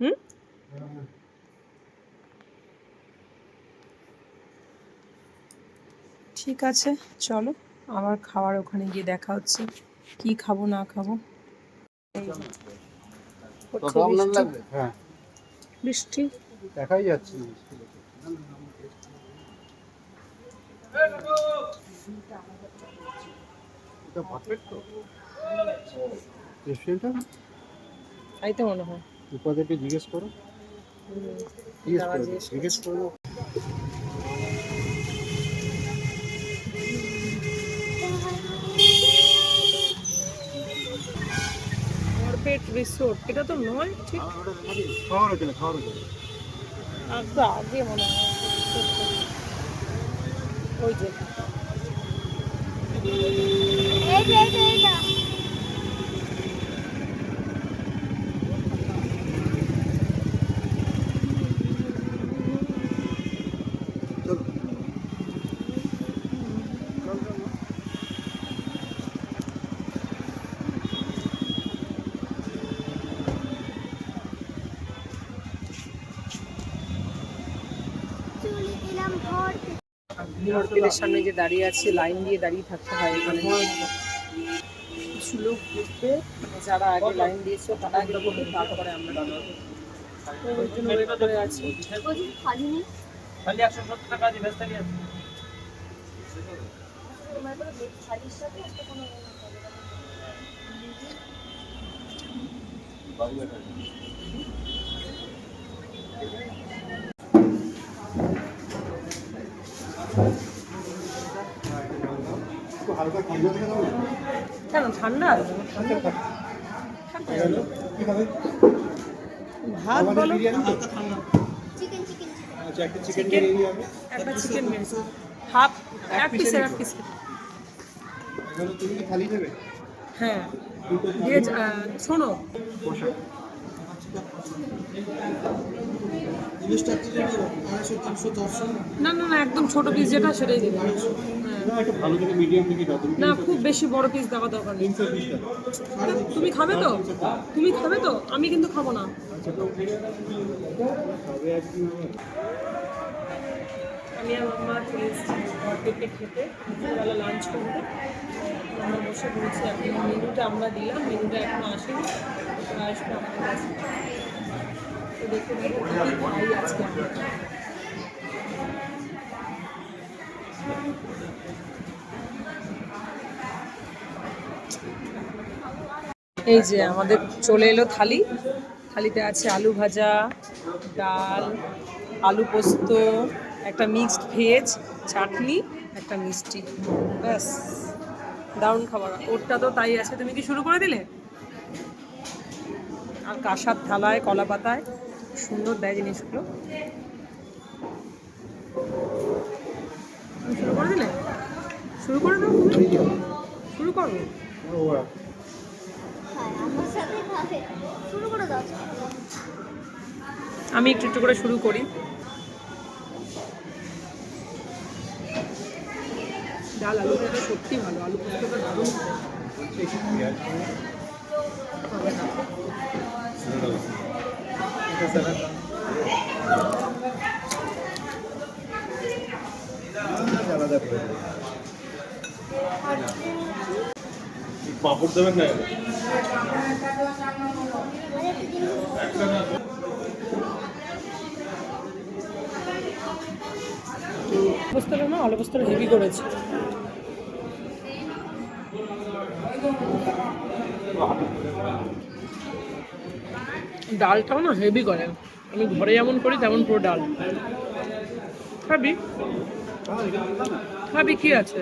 হুম? ঠিক আছে চলো। আবার খাওয়ার ওখানে গিয়ে দেখা হচ্ছে। কি খাব না খাব? এই যে, হচ্ছে বৃষ্টি। হ্যাঁ। দেখাই যাচ্ছে তাই তো। মনে হয়। উপাদেরকে জিজ্ঞেস করো। জিজ্ঞেস করো জিজ্ঞেস জিজ্ঞেস করো কর্পেট রিসোর্ট এটা তো নয় ঠিক? খাওয়ার হোটেলে খাওয়ার হোটেলে আর তো আগে মনে হয়। ওই যে। হোটেলের সামনে যে দাঁড়িয়ে আছে, লাইন দিয়ে দাঁড়িয়ে থাকতে হয় এখানে। কিছু লোক মানে যারা আগে লাইন দিয়েছে, তারা আগে ঢুকবে তারপরে আমরা। ওই জন্য ওয়েট করে আছি। খালি একশো সত্তর টাকা। একটু হালকা ঠান্ডা থেকে দাও না কেন ঠান্ডা? ভাত বলো। আচ্ছা একটা চিকেন একটা চিকেন হাফ এক পিস এক পিস তুমি কি নেবে হ্যাঁ। শোনো। না না না একদম ছোট পিস যেটা সেটাই দিবে। না খুব বেশি বড় পিস দেওয়া দরকার নেই। তুমি খাবে তো? তুমি খাবে তো? আমি কিন্তু খাব না আচ্ছা তো খাবে একদিন আবার আমি আর মাম্মা চলে এসেছি ঘর থেকে খেতে, দুপুরবেলা লাঞ্চ করতে। আমরা বসে বলছি এখন মেনুটা আমরা দিলাম, মেনুটা এখন আসেনি ওরা আসবে আমাদের কাছে। তো দেখো আজকে আমরা। এই যে আমাদের চলে এলো থালি। থালিতে আছে আলু ভাজা ডাল, আলু পোস্ত, একটা মিক্সড ভেজ, চাটনি, একটা মিষ্টি। ব্যাস, দারুণ খাবার। ওরটা তো তাই আছে। তুমি কি শুরু করে দিলে? আর কাঁসার থালায়, কলা পাতায়, সুন্দর দেয় জিনিসগুলো। তুমি শুরু করে দিলে? শুরু করে দাও তুমি। শুরু করো। ওরা আমি একটু একটু করে শুরু করি ডাল আলু সত্যি ভালো আলু পোস্তটা দারুণ। পাপড় দেবেন না পোস্তটা না আলু পোস্তটা হেভি করেছে। ডালটাও না হেভি করে। আমি ঘরে যেমন করি, তেমন পুরো ডাল। খাবি? খাবি, কি আছে?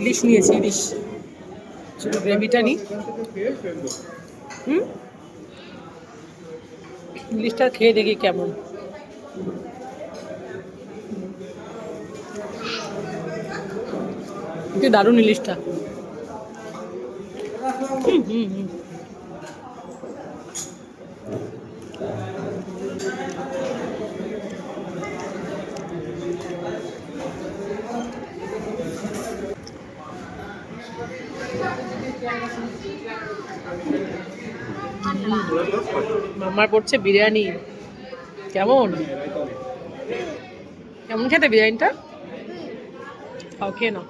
ইলিশ নিয়েছি, ইলিশ। শুধু গ্রেভিটা নিই হুম? ইলিশটা খেয়ে দেখি কেমন। কি দারুণ ইলিশটা। হুম হুম হুম। মামার পড়ছে বিরিয়ানি। কেমন? কেমন খেতে বিরিয়ানিটা? খাও খেয়ে নাও।